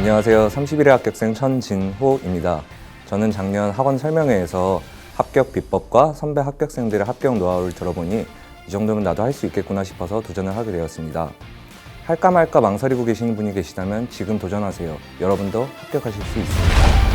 안녕하세요. 31회 합격생 천진호입니다. 저는 작년 학원 설명회에서 합격 비법과 선배 합격생들의 합격 노하우를 들어보니 이 정도면 나도 할 수 있겠구나 싶어서 도전을 하게 되었습니다. 할까 말까 망설이고 계시는 분이 계시다면 지금 도전하세요. 여러분도 합격하실 수 있습니다.